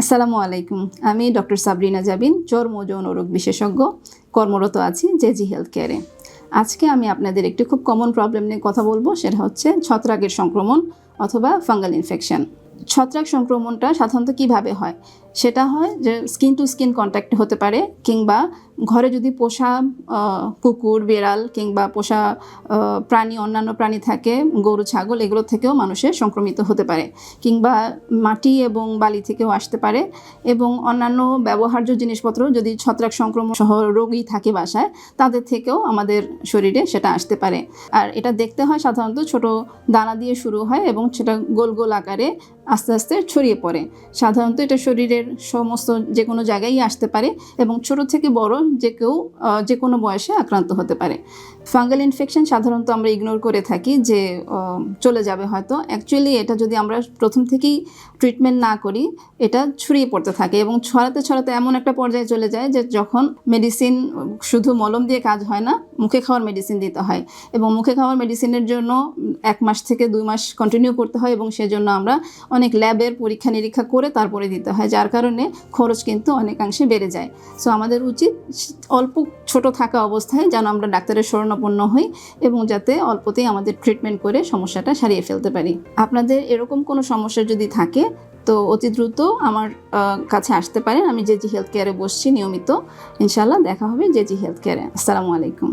আসসালামু আলাইকুম। আমি ডক্টর সাবরিনা জাবিন চর্ম যৌন রোগ বিশেষজ্ঞ, কর্মরত আছি জেজি হেলথ কেয়ারে আজকে আমি আপনাদের একটি খুব কমন প্রবলেম নিয়ে কথা বলব, সেটা হচ্ছে ছত্রাকের সংক্রমণ অথবা ফাঙ্গাল ইনফেকশন ছত্রাক সংক্রমণটা সাধারণত কীভাবে হয়? সেটা হয় যে স্কিন টু স্কিন কন্ট্যাক্ট হতে পারে কিংবা ঘরে যদি পোষা কুকুর, বেড়াল কিংবা পোষা প্রাণী, অন্যান্য প্রাণী থাকে, গরু, ছাগল, এগুলো থেকেও মানুষের সংক্রমিত হতে পারে কিংবা মাটি এবং বালি থেকেও আসতে পারে এবং অন্যান্য ব্যবহার্য জিনিসপত্র যদি ছত্রাক সংক্রমণ সহ রোগী থাকে বাসায়, তাদের থেকেও আমাদের শরীরে সেটা আসতে পারে। আর এটা দেখতে হয় সাধারণত ছোট দানা দিয়ে শুরু হয় এবং সেটা গোল গোল আকারে আস্তে আস্তে ছড়িয়ে পড়ে। সাধারণত এটা শরীরের সমস্ত যে কোনো জায়গায় আসতে পারে এবং ছোট থেকে বড় যে কেউ যে কোনো বয়সে আক্রান্ত হতে পারে। ফাঙ্গাল ইনফেকশন সাধারণত আমরা ইগনোর করে থাকি যে চলে যাবে হয়তো। অ্যাকচুয়ালি এটা যদি আমরা প্রথম থেকেই ট্রিটমেন্ট না করি, এটা ছড়িয়ে পড়তে থাকে এবং ছড়াতে ছড়াতে এমন একটা পর্যায়ে চলে যায় যে, যখন মেডিসিন শুধু মলম দিয়ে কাজ হয় না, মুখে খাওয়ার মেডিসিন দিতে হয় এবং মুখে খাওয়ার মেডিসিনের জন্য এক মাস থেকে দুই মাস কন্টিনিউ করতে হয় এবং সেজন্য আমরা অনেক ল্যাবের পরীক্ষা নিরীক্ষা করে তারপরে দিতে হয়, যার কারণে খরচ কিন্তু অনেকাংশে বেড়ে যায়। সো আমাদের উচিত অল্প ছোট থাকা অবস্থায় যেন আমরা ডাক্তারের শরণাপন্ন হই এবং যাতে অল্পতেই আমাদের ট্রিটমেন্ট করে সমস্যাটা সারিয়ে ফেলতে পারি। আপনাদের এরকম কোনো সমস্যা যদি থাকে, তো অতি দ্রুত আমার কাছে আসতে পারেন। আমি জেজি হেলথ কেয়ারে বসছি নিয়মিত। ইনশাল্লাহ দেখা হবে জেজি হেলথ কেয়ারে। আসসালামু আলাইকুম।